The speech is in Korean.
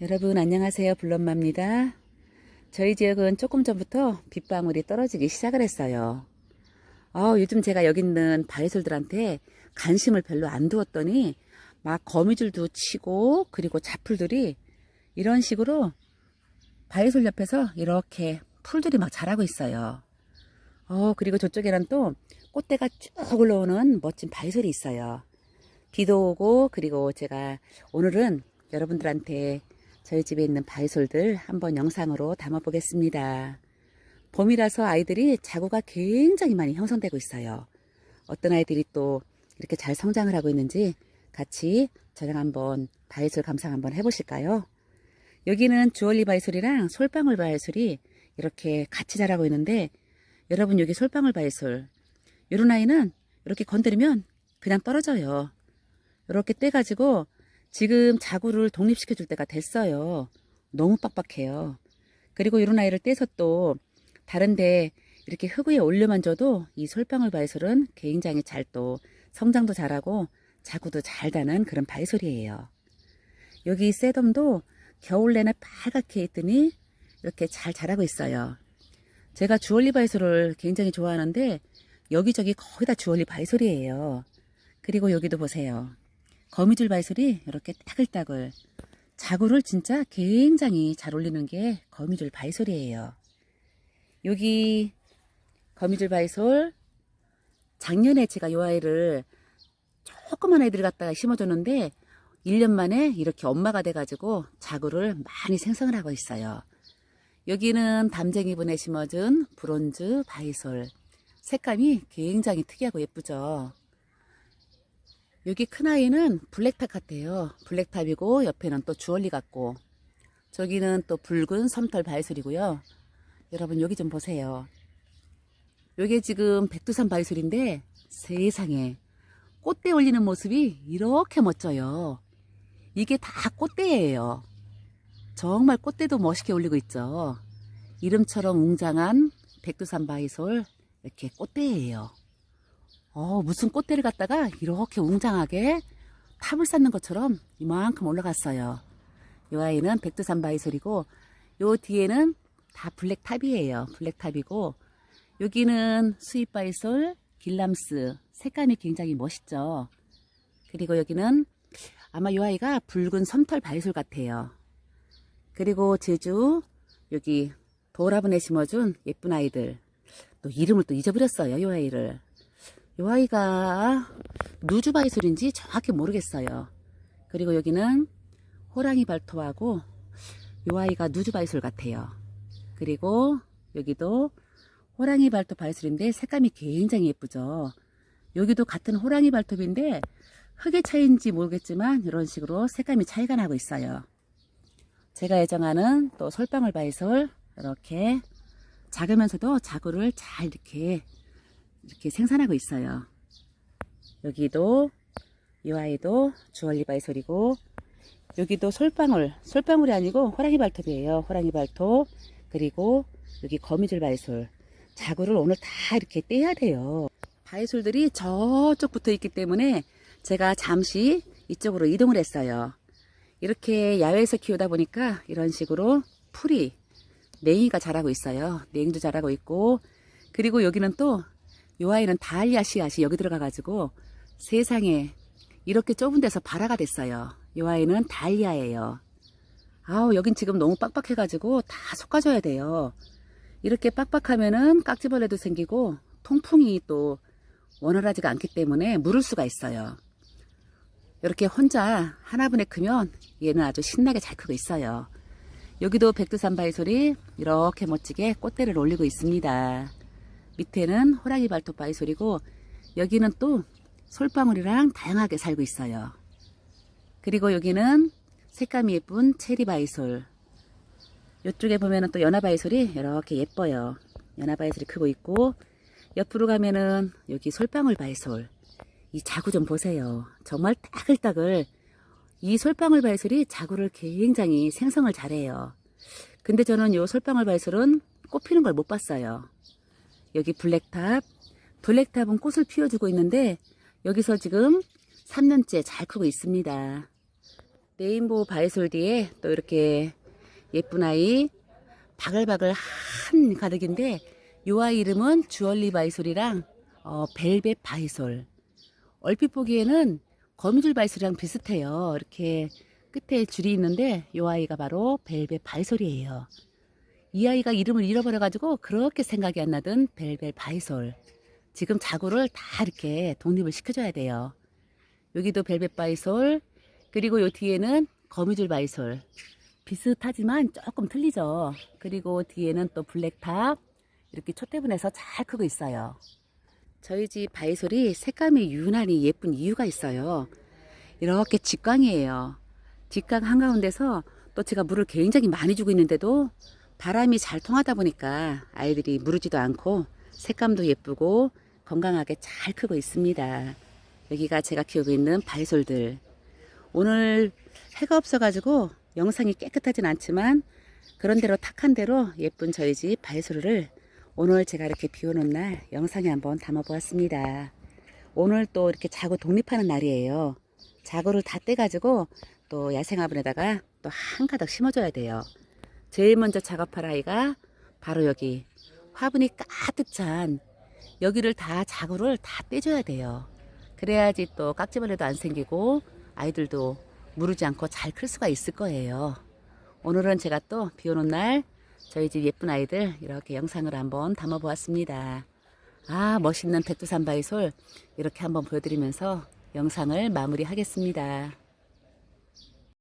여러분 안녕하세요. 블럼마입니다. 저희 지역은 조금 전부터 빗방울이 떨어지기 시작을 했어요. 아, 요즘 제가 여기 있는 바이솔들한테 관심을 별로 안 두었더니 막 거미줄도 치고 그리고 잡풀들이 이런 식으로 바이솔 옆에서 이렇게 풀들이 막 자라고 있어요. 어 그리고 저쪽에는 또 꽃대가 쭉 올라오는 멋진 바이솔이 있어요. 비도 오고 그리고 제가 오늘은 여러분들한테 저희 집에 있는 바이솔들 한번 영상으로 담아 보겠습니다. 봄이라서 아이들이 자구가 굉장히 많이 형성되고 있어요. 어떤 아이들이 또 이렇게 잘 성장을 하고 있는지 같이 저랑 한번 바이솔 감상 한번 해보실까요? 여기는 주얼리 바이솔이랑 솔방울 바이솔이 이렇게 같이 자라고 있는데 여러분 여기 솔방울 바이솔 이런 아이는 이렇게 건드리면 그냥 떨어져요. 이렇게 떼가지고 지금 자구를 독립시켜 줄 때가 됐어요. 너무 빡빡해요. 그리고 이런 아이를 떼서 또 다른데 이렇게 흙 위에 올려만 줘도 이 솔방울 바이솔은 굉장히 잘 또 성장도 잘하고 자구도 잘 다는 그런 바이솔이에요. 여기 새돔도 겨울 내내 빨갛게 있더니 이렇게 잘 자라고 있어요. 제가 주얼리 바이솔을 굉장히 좋아하는데 여기저기 거의 다 주얼리 바이솔이에요. 그리고 여기도 보세요. 거미줄 바이솔이 이렇게 따글따글 자구를 진짜 굉장히 잘 올리는 게 거미줄 바이솔이에요. 여기 거미줄 바이솔 작년에 제가 요 아이를 조그만 아이들 갖다가 심어줬는데 1년 만에 이렇게 엄마가 돼가지고 자구를 많이 생성을 하고 있어요. 여기는 담쟁이분에 심어준 브론즈 바이솔 색감이 굉장히 특이하고 예쁘죠. 여기 큰 아이는 블랙탑 같아요. 블랙탑이고 옆에는 또 주얼리 같고 저기는 또 붉은 섬털 바이솔이고요. 여러분 여기 좀 보세요. 요게 지금 백두산 바이솔인데 세상에 꽃대 올리는 모습이 이렇게 멋져요. 이게 다 꽃대예요. 정말 꽃대도 멋있게 올리고 있죠. 이름처럼 웅장한 백두산 바이솔 이렇게 꽃대예요. 어, 무슨 꽃대를 갖다가 이렇게 웅장하게 탑을 쌓는 것처럼 이만큼 올라갔어요. 이 아이는 백두산 바이솔이고 요 뒤에는 다 블랙탑이에요. 블랙탑이고 여기는 수입 바이솔, 길람스 색감이 굉장히 멋있죠. 그리고 여기는 아마 이 아이가 붉은 섬털 바이솔 같아요. 그리고 제주 여기 도라분에 심어준 예쁜 아이들 또 이름을 또 잊어버렸어요. 이 아이를 이 아이가 누주 바이솔인지 정확히 모르겠어요. 그리고 여기는 호랑이 발토하고 이 아이가 누주 바이솔 같아요. 그리고 여기도 호랑이 발톱 바이솔인데 색감이 굉장히 예쁘죠. 여기도 같은 호랑이 발톱인데 흙의 차이인지 모르겠지만 이런 식으로 색감이 차이가 나고 있어요. 제가 애정하는 또 솔방울 바이솔 이렇게 작으면서도 자구를 잘 이렇게 이렇게 생산하고 있어요. 여기도 이 아이도 주얼리 바이솔이고 여기도 솔방울 솔방울이 아니고 호랑이 발톱이에요. 호랑이 발톱 그리고 여기 거미줄 바이솔 자구를 오늘 다 이렇게 떼야 돼요. 바이솔들이 저쪽 붙어 있기 때문에 제가 잠시 이쪽으로 이동을 했어요. 이렇게 야외에서 키우다 보니까 이런 식으로 풀이 냉이가 자라고 있어요. 냉이도 자라고 있고 그리고 여기는 또 이 아이는 다알리아 씨앗이 여기 들어가가지고 세상에 이렇게 좁은 데서 발화가 됐어요. 이 아이는 다알리아예요. 아우 여긴 지금 너무 빡빡해가지고 다 솎아줘야 돼요. 이렇게 빡빡하면은 깍지벌레도 생기고 통풍이 또 원활하지가 않기 때문에 물을 수가 있어요. 이렇게 혼자 하나분에 크면 얘는 아주 신나게 잘 크고 있어요. 여기도 백두산 바이솔이 이렇게 멋지게 꽃대를 올리고 있습니다. 밑에는 호랑이 발톱 바이솔이고 여기는 또 솔방울이랑 다양하게 살고 있어요. 그리고 여기는 색감이 예쁜 체리 바이솔. 이쪽에 보면은 또 연화 바이솔이 이렇게 예뻐요. 연화 바이솔이 크고 있고 옆으로 가면은 여기 솔방울 바이솔. 이 자구 좀 보세요. 정말 따글따글. 이 솔방울 바이솔이 자구를 굉장히 생성을 잘해요. 근데 저는 이 솔방울 바이솔은 꽃 피는 걸 못 봤어요. 여기 블랙탑. 블랙탑은 꽃을 피워주고 있는데 여기서 지금 3년째 잘 크고 있습니다. 레인보우 바이솔 뒤에 또 이렇게 예쁜 아이 바글바글 한 가득인데 요 아이 이름은 주얼리 바이솔이랑 어, 벨벳 바이솔 얼핏 보기에는 거미줄 바이솔이랑 비슷해요 이렇게 끝에 줄이 있는데 요 아이가 바로 벨벳 바이솔이에요 이 아이가 이름을 잃어버려가지고 그렇게 생각이 안 나던 벨벳 바이솔 지금 자구를 다 이렇게 독립을 시켜줘야 돼요 여기도 벨벳 바이솔 그리고 요 뒤에는 거미줄 바이솔 비슷하지만 조금 틀리죠. 그리고 뒤에는 또 블랙탑 이렇게 촛대분해서 잘 크고 있어요. 저희 집 바이솔이 색감이 유난히 예쁜 이유가 있어요. 이렇게 직광이에요. 직광 한가운데서 또 제가 물을 굉장히 많이 주고 있는데도 바람이 잘 통하다 보니까 아이들이 무르지도 않고 색감도 예쁘고 건강하게 잘 크고 있습니다. 여기가 제가 키우고 있는 바이솔들. 오늘 해가 없어가지고 영상이 깨끗하진 않지만 그런대로 탁한 대로 예쁜 저희 집 바이솔을 오늘 제가 이렇게 비 오는 날 영상에 한번 담아 보았습니다. 오늘 또 이렇게 자고 독립하는 날이에요. 자고를 다 떼가지고 또 야생화분에다가 또 한가득 심어줘야 돼요. 제일 먼저 작업할 아이가 바로 여기 화분이 가득 찬 여기를 다 자구를 다 떼줘야 돼요. 그래야지 또 깍지벌레도 안 생기고 아이들도 무르지 않고 잘 클 수가 있을 거예요. 오늘은 제가 또 비 오는 날 저희 집 예쁜 아이들 이렇게 영상을 한번 담아 보았습니다. 아, 멋있는 백두산 바이솔 이렇게 한번 보여드리면서 영상을 마무리하겠습니다.